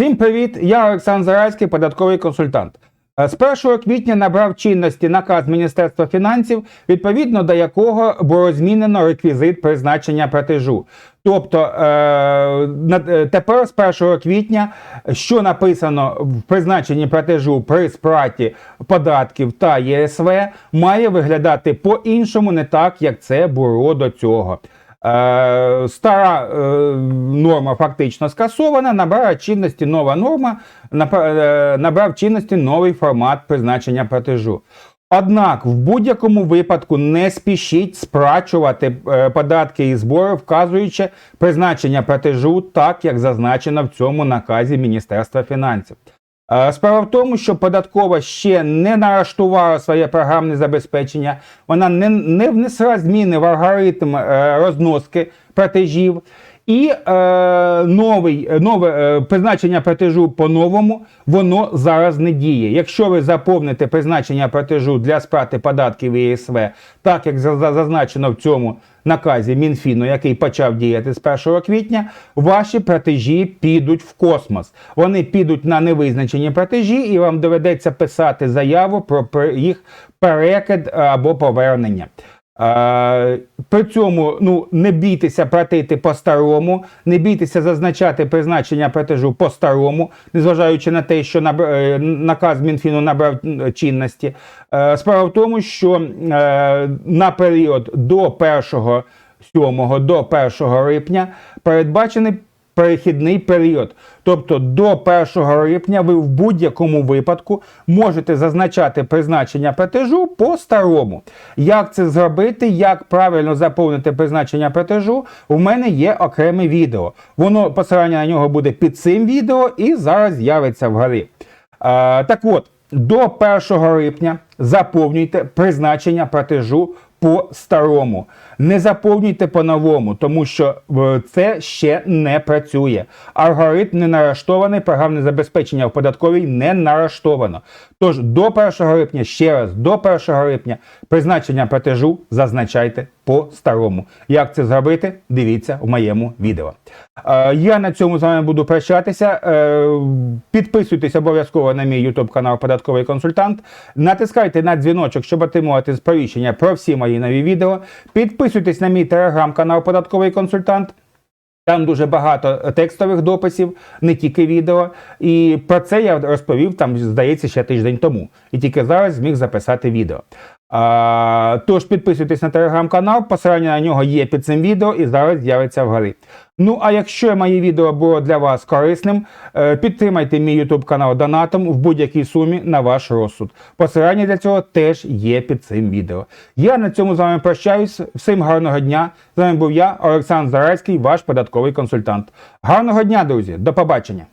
Всім привіт! Я Олександр Зарайський, податковий консультант. Е, З 1 квітня набрав чинності наказ Міністерства фінансів, відповідно до якого було змінено реквізит призначення платежу. Тобто е, е, тепер з 1 квітня, що написано в призначенні платежу при сплаті податків та ЄСВ, має виглядати по-іншому, не так, як це було до цього. Е, стара е, норма фактично скасована, набирає чинності нова норма, е, набрав чинності новий формат призначення платежу. Однак в будь-якому випадку не спішіть сплачувати податки і збори, вказуючи призначення платежу так, як зазначено в цьому наказі Міністерства фінансів. Е, Справа в тому, що податкова ще не нараштувала своє програмне забезпечення, вона не, не внесла зміни в алгоритм е, розноски платежів. І е, новий, е, нове е, призначення платежу по-новому, воно зараз не діє. Якщо ви заповните призначення платежу для сплати податків ЄСВ, так як за- за- зазначено в цьому наказі Мінфіну, який почав діяти з 1 квітня, ваші платежі підуть в космос. Вони підуть на невизначені платежі, і вам доведеться писати заяву про їх перекид або повернення. При цьому ну, не бійтеся платити по-старому, не бійтеся зазначати призначення платежу по-старому, незважаючи на те, що е, наказ Мінфіну набрав чинності. Е, Справа в тому, що е, на період до 1 7 до 1 липня передбачений перехідний період. Тобто до 1 липня ви в будь-якому випадку можете зазначати призначення платежу по-старому. Як це зробити, як правильно заповнити призначення платежу, у мене є окреме відео. Воно посилання на нього буде під цим відео і зараз з'явиться вгорі. Е, так от, до 1 липня заповнюйте призначення платежу по старому. Не заповнюйте по-новому, тому що е, це ще не працює. Алгоритм не налаштований, програмне забезпечення в податковій не налаштовано. Тож до 1 липня, ще раз, до 1 липня призначення платежу зазначайте по старому. Як це зробити, дивіться в моєму відео. Е, я на цьому з вами буду прощатися. Е, підписуйтесь обов'язково на мій YouTube канал Податковий консультант. Натискайте на дзвіночок, щоб отримувати сповіщення про всі мої нові відео. Підписуйтесь на мій телеграм-канал Податковий консультант. Там дуже багато текстових дописів, не тільки відео. І про це я розповів там, здається, ще тиждень тому. І тільки зараз зміг записати відео. А, тож підписуйтесь на телеграм-канал, посилання на нього є під цим відео і зараз з'явиться вгорі. Ну а якщо моє відео було для вас корисним, е, підтримайте мій YouTube канал донатом в будь-якій сумі на ваш розсуд. Посилання для цього теж є під цим відео. Я на цьому з вами прощаюсь. Всім гарного дня. З вами був я, Олександр Зарайський, ваш податковий консультант. Гарного дня, друзі, до побачення!